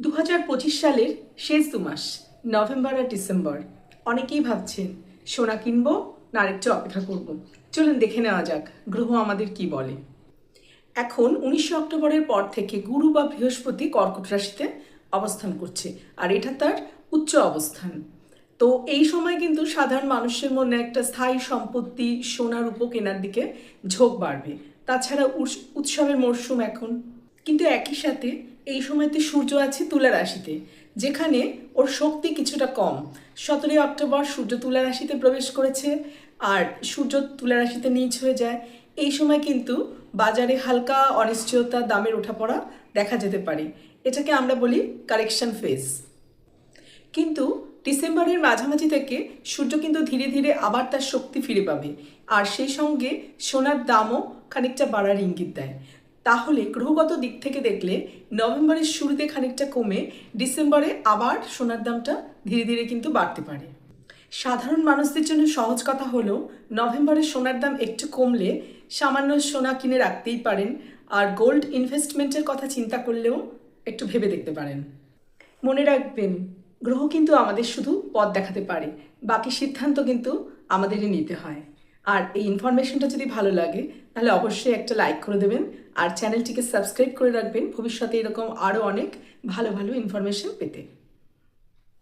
দু হাজার পঁচিশ সালের শেষ দু মাস, নভেম্বর আর ডিসেম্বর। অনেকেই ভাবছেন, সোনা কিনবো না আরেকটু অপেক্ষা করব। চলুন দেখে নেওয়া যাক, গ্রহ আমাদের কি বলে। এখন উনিশে অক্টোবরের পর থেকে গুরু বা বৃহস্পতি কর্কট রাশিতে অবস্থান করছে, আর এটা তার উচ্চ অবস্থান। তো এই সময় কিন্তু সাধারণ মানুষের মনে একটা স্থায়ী সম্পত্তি, সোনার উপ কেনার দিকে ঝোঁক বাড়বে। তাছাড়া উৎস- উৎসবের মরশুম এখন। কিন্তু একই সাথে এই সময়তে সূর্য আছে তুলা রাশিতে, যেখানে ওর শক্তি কিছুটা কম। সতেরোই অক্টোবর সূর্য তুলা রাশিতে প্রবেশ করেছে আর সূর্য তুলা রাশিতে নিচ হয়ে যায়। এই সময় কিন্তু বাজারে হালকা অনিশ্চয়তা, দামের ওঠাপড়া দেখা যেতে পারে। এটাকে আমরা বলি কারেকশন ফেজ। কিন্তু ডিসেম্বরের মাঝামাঝি থেকে সূর্য কিন্তু ধীরে ধীরে আবার তার শক্তি ফিরে পাবে। আর সেই সঙ্গে সোনার দামও খানিকটা বাড়ার ইঙ্গিত দেয়। তাহলে গ্রহগত দিক থেকে দেখলে নভেম্বরের শুরুতে খানিকটা কমে, ডিসেম্বরে আবার সোনার দামটা ধীরে ধীরে কিন্তু বাড়তে পারে। সাধারণ মানুষদের জন্য সহজ কথা হলো, নভেম্বরে সোনার দাম একটু কমলে সামান্য সোনা কিনে রাখতেই পারেন আর গোল্ড ইনভেস্টমেন্টের কথা চিন্তা করলেও একটু ভেবে দেখতে পারেন। মনে রাখবেন, গ্রহ কিন্তু আমাদের শুধু পথ দেখাতে পারে, বাকি সিদ্ধান্ত কিন্তু আমাদেরই নিতে হয়। আর এই ইনফরমেশনটা যদি ভালো লাগে, তাহলে অবশ্যই একটা লাইক করে দেবেন আর চ্যানেলটিকে সাবস্ক্রাইব করে রাখবেন। ভবিষ্যতে এরকম আরও অনেক ভালো ভালো ইনফরমেশন পেতে।